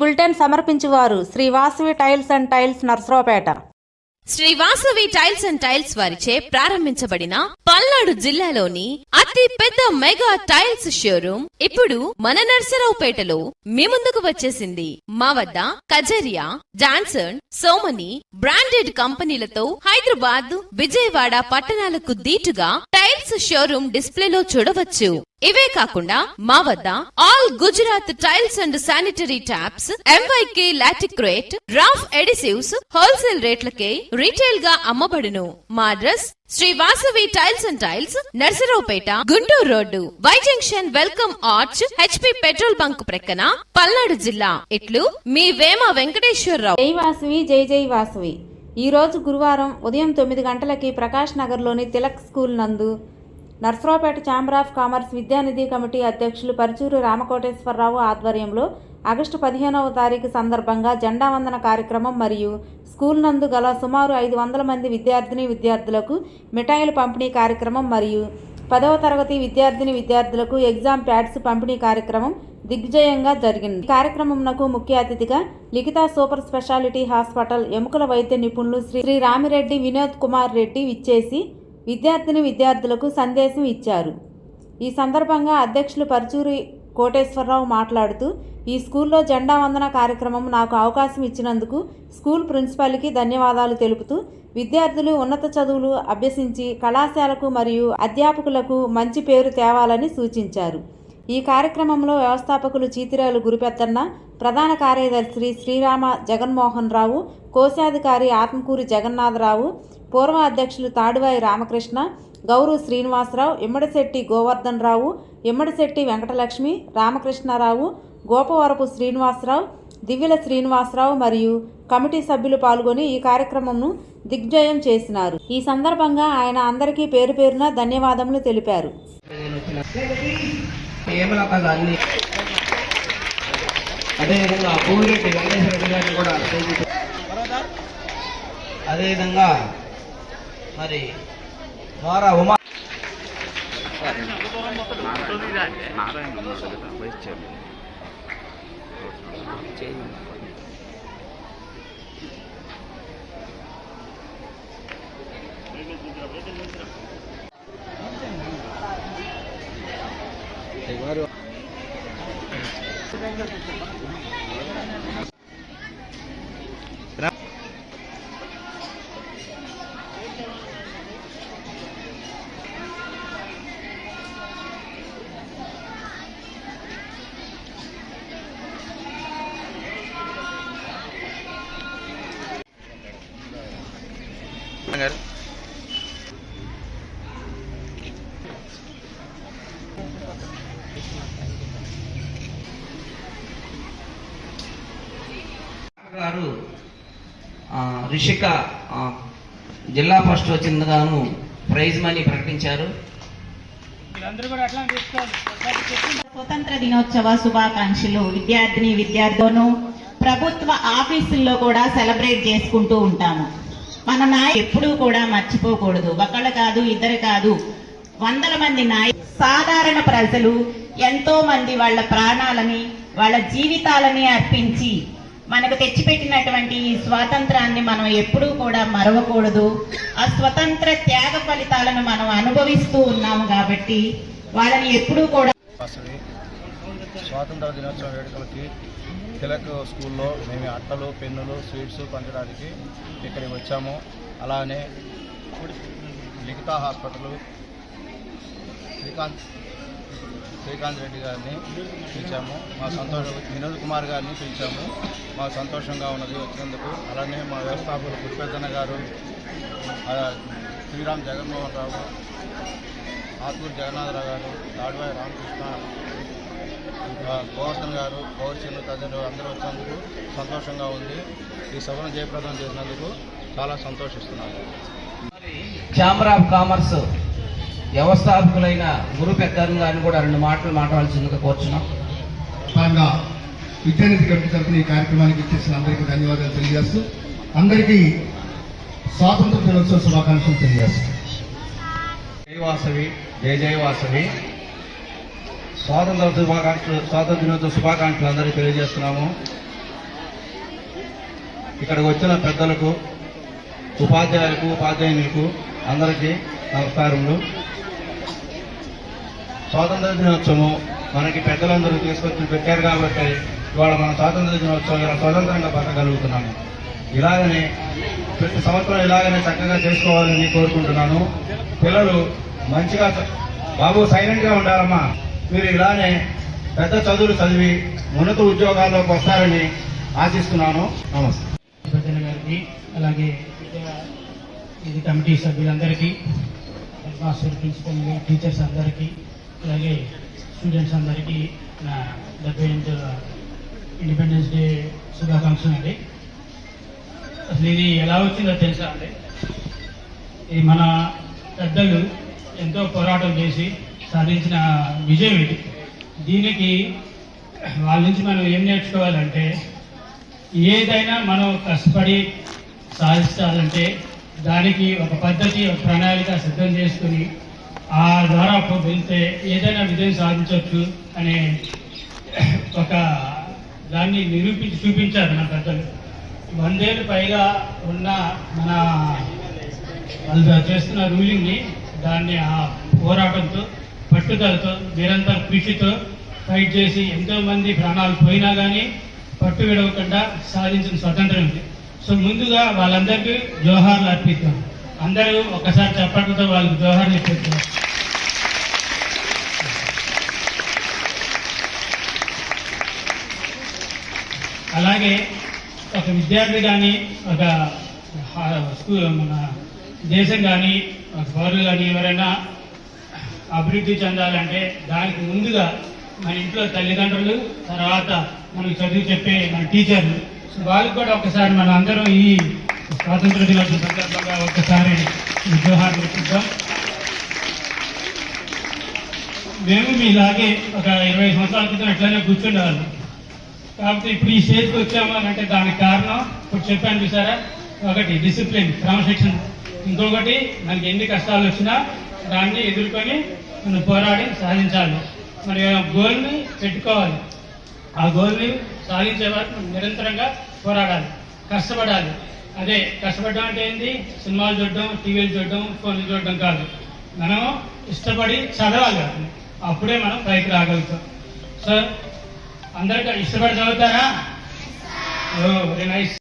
Bulletin సమర్పించువారు Shri Vasavi tiles and tiles Narasaraopet. Shri Vasavi tiles and tiles వారిచే ప్రారంభించబడిన పల్నాడు జిల్లాలోని అతి పెద్ద మెగా టైల్స్ షోరూమ్ ఇప్పుడు మన నర్సరావుపేటలో మీ ముందుకు వచ్చేసింది. మా వద్ద కజరియా జాన్సన్ సోమని బ్రాండెడ్ కంపెనీలతో హైదరాబాద్ విజయవాడ పట్టణాలకు దీటుగా టైల్స్ షోరూమ్ డిస్ప్లేలో చూడవచ్చు. ఇవే కాకుండా మా వద్ద all Gujarat tiles and sanitary taps MYK Laticrete Roff adhesives wholesale రేట్లకే రీటైల్గా అమ్మబడును. మా address Shri Vasavi tiles and tiles Narasaraopet Guntur road. Y junction welcome arch HP petrol bunk ప్రక్కన పల్నాడు జిల్లా. ఇట్లు మీ వేమ వెంకటేశ్వరరావు. జై వాసవి జై జై వాసవి. ఈ రోజు గురువారం ఉదయం తొమ్మిది గంటలకి ప్రకాష్ నగర్లోని తిలక్ స్కూల్ నందు Narasaraopet chamber of commerce Vidyanidhi committee అధ్యక్షులు పరుచూరు రామకోటేశ్వరరావు ఆధ్వర్యంలో ఆగస్టు పదిహేనవ తారీఖు సందర్భంగా జెండా వందన కార్యక్రమం మరియు స్కూల్ నందు గల సుమారు ఐదు వందల మంది విద్యార్థిని విద్యార్థులకు మిఠాయిల పంపిణీ కార్యక్రమం మరియు పదవ తరగతి విద్యార్థిని విద్యార్థులకు ఎగ్జామ్ ప్యాడ్స్ పంపిణీ కార్యక్రమం దిగ్విజయంగా జరిగింది. ఈ కార్యక్రమంనకు ముఖ్య అతిథిగా లిఖిత సూపర్ స్పెషాలిటీ హాస్పిటల్ ఎముకల వైద్య నిపుణులు శ్రీ శ్రీ రామిరెడ్డి వినోద్ కుమార్ రెడ్డి విచ్చేసి విద్యార్థిని విద్యార్థులకు సందేశం ఇచ్చారు. ఈ సందర్భంగా అధ్యక్షులు పరుచూరి కోటేశ్వరరావు మాట్లాడుతూ ఈ స్కూల్లో జెండా వందన కార్యక్రమం నాకు అవకాశం ఇచ్చినందుకు స్కూల్ ప్రిన్సిపాల్కి ధన్యవాదాలు తెలుపుతూ విద్యార్థులు ఉన్నత చదువులు అభ్యసించి కళాశాలకు మరియు అధ్యాపకులకు మంచి పేరు తేవాలని సూచించారు. ఈ కార్యక్రమంలో వ్యవస్థాపకులు చీతిరాలు గురుపెత్తన్న ప్రధాన కార్యదర్శి శ్రీరామ జగన్మోహన్ రావు కోశాధికారి ఆత్మకూరి జగన్నాథరావు పూర్వ అధ్యక్షులు తాడువాయి రామకృష్ణ గౌరు శ్రీనివాసరావు ఇమ్మడిశెట్టి గోవర్ధన్ రావు ఇమ్మడిశెట్టి వెంకటలక్ష్మి రామకృష్ణారావు గోపవరపు శ్రీనివాసరావు దివ్యల శ్రీనివాసరావు మరియు కమిటీ సభ్యులు పాల్గొని ఈ కార్యక్రమంను దిగ్జయం చేసినారు. ఈ సందర్భంగా ఆయన అందరికీ పేరు పేరున ధన్యవాదములు తెలిపారు. హేమలత గారిని అదేవిధంగా పూవిరెడ్డి వెంకటేశ్వర రెడ్డి గారిని కూడా అదేవిధంగా మరి ద్వారా ఉమా ഒരു గారు ఆ, రిషిక జిల్లా ఫస్ట్ వచ్చింది గాను ప్రైజ్ మనీ ప్రకటించారు. స్వతంత్ర దినోత్సవ శుభాకాంక్షలు విద్యార్థిని విద్యార్థులను ప్రభుత్వ ఆఫీసుల్లో కూడా సెలబ్రేట్ చేసుకుంటూ ఉంటాము. మన నాయ ఎప్పుడూ కూడా మర్చిపోకూడదు. ఒకళ్ళు కాదు ఇద్దరు కాదు వందల మంది నాయ సాధారణ ప్రజలు ఎంతో మంది వాళ్ళ ప్రాణాలని వాళ్ళ జీవితాలని అర్పించి మనకు తెచ్చిపెట్టినటువంటి ఈ స్వాతంత్రాన్ని మనం ఎప్పుడూ కూడా మరవకూడదు. ఆ స్వతంత్ర త్యాగ ఫలితాలను మనం అనుభవిస్తూ ఉన్నాము కాబట్టి వాళ్ళని ఎప్పుడూ కూడా స్వాతంత్ర దినోత్సవ వేడుకలకి తిలక్ స్కూల్లో మేము అట్టలు పెన్నులు స్వీట్స్ పంచడానికి ఇక్కడికి వచ్చాము. అలానే లిఖితా హాస్పిటల్ శ్రీకాంత్ శ్రీకాంత్ రెడ్డి గారిని పిలిచాము. మా సంతోషం వినోద్ కుమార్ గారిని పిలిచాము. మా సంతోషంగా ఉన్నది వచ్చినందుకు. అలానే మా వ్యవస్థాపకులు గురుపెద్దన్న గారు శ్రీరామ్ జగన్మోహన్ రావు ఆత్మూరు జగన్నాథరావు గారు తాడువాయి రామకృష్ణ గోవర్ధన్ గారు గౌరచంద్ర తదితరులు అందరూ వచ్చినందుకు సంతోషంగా ఉంది. ఈ సభను జయప్రదం చేసినందుకు చాలా సంతోషిస్తున్నాను. ఛాంబర్ ఆఫ్ కామర్స్ వ్యవస్థాపకులైన గురు పెద్దరు గారిని కూడా రెండు మాటలు మాట్లాడాల్సిందిగా కోరుచున్నాం. విద్యానిధి కమిటీ తరఫున ఈ కార్యక్రమానికి ఇచ్చేసిన అందరికీ ధన్యవాదాలు తెలియజేస్తూ అందరికీ స్వాతంత్ర దినోత్సవ శుభాకాంక్షలు తెలియజేస్తాం. జై వాసవి జై జై వాసవి. స్వాతంత్ర శుభాకాంక్షలు స్వాతంత్ర దినోత్సవ శుభాకాంక్షలు అందరికీ తెలియజేస్తున్నాము. ఇక్కడికి వచ్చిన పెద్దలకు ఉపాధ్యాయులకు ఉపాధ్యాయులకు అందరికీ నమస్కారములు. స్వాతంత్ర దినోత్సవం మనకి పెద్దలందరూ తీసుకొచ్చి పెట్టారు కాబట్టి ఇవాళ మన స్వాతంత్ర దినోత్సవం ఇలా స్వతంత్రంగా బతకగలుగుతున్నాము. ఇలాగనే ప్రతి సంవత్సరం ఇలాగనే చక్కగా చేసుకోవాలని కోరుకుంటున్నాను. పిల్లలు మంచిగా బాబు సైలెంట్గా ఉండాలమ్మా. మీరు ఇలానే పెద్ద చదువులు చదివి ఉన్నత ఉద్యోగాల్లోకి వస్తారని ఆశిస్తున్నాను. నమస్తే. గారికి అలాగే ఇది కమిటీ సభ్యులందరికీ హెడ్ మాస్టర్ ప్రిన్సిపల్ టీచర్స్ అందరికీ అలాగే స్టూడెంట్స్ అందరికీ నా డెబ్బై ఎనిమిది ఇండిపెండెన్స్ డే శుభాకాంక్షలు అండి. అసలు ఇది ఎలా వచ్చిందో తెలుసా అండి? ఇది మన పెద్దలు ఎంతో పోరాటం చేసి సాధించిన విజయం ఇది. దీనికి వాళ్ళ నుంచి మనం ఏం నేర్చుకోవాలంటే ఏదైనా మనం కష్టపడి సాధించాలంటే దానికి ఒక పద్ధతి ఒక ప్రణాళిక సిద్ధం చేసుకుని ఆ ద్వారా వెళ్తే ఏదైనా విజయం సాధించవచ్చు అనే ఒక దాన్ని నిరూపించి చూపించారు మన పెద్దలు. వందేళ్ళు పైగా ఉన్న మన వాళ్ళు చేస్తున్న రూలింగ్ని దాన్ని ఆ పోరాటంతో పట్టుదలతో నిరంతర కృషితో ఫైట్ చేసి ఎంతోమంది ప్రాణాలు పోయినా కానీ పట్టు విడవకుండా సాధించిన స్వతంత్రం ఉంది సో ముందుగా వాళ్ళందరికీ జోహార్లు అర్పిద్దాం. అందరూ ఒకసారి చప్పట్లతో వాళ్ళకి జోహార్లు ఇప్పిద్దాం అలాగే ఒక విద్యార్థి కానీ ఒక స్కూల్ మన దేశం కానీ ఒక పౌరులు కానీ ఎవరైనా అభివృద్ధి చెందాలంటే దానికి ముందుగా మన ఇంట్లో తల్లిదండ్రులు తర్వాత మనకు చదువు చెప్పే మన టీచర్లు సో వాళ్ళకి కూడా ఒకసారి మన అందరం ఈ స్వాతంత్ర దినోత్సవం సందర్భంగా ఒకసారి జోహార్లు ఇద్దాం మేము మీలాగే ఒక ఇరవై సంవత్సరాల క్రితం ఎట్లనే కూర్చుండేవాళ్ళం. కాబట్టి ఇప్పుడు ఈ స్టేజ్కి వచ్చాము అని అంటే దానికి కారణం ఇప్పుడు చెప్పాను చూసారా? ఒకటి డిసిప్లిన్ క్రమశిక్షణ. ఇంకొకటి మనకి ఎన్ని కష్టాలు వచ్చినా దాన్ని ఎదుర్కొని మనం పోరాడి సాధించాలి. మరి ఆ గోల్ని పెట్టుకోవాలి. ఆ గోల్ని సాధించే వరకు నిరంతరంగా పోరాడాలి. కష్టపడాలి. అదే కష్టపడడం అంటే ఏంటి సినిమాలు చూడడం టీవీలు చూడడం ఫోన్లు చూడడం కాదు. మనం ఇష్టపడి చదవాలి అప్పుడే మనం పైకి రాగలుగుతాం. సో అందరికీ ఇష్టపడి చదువుతారా? ఓ వెరీ నైస్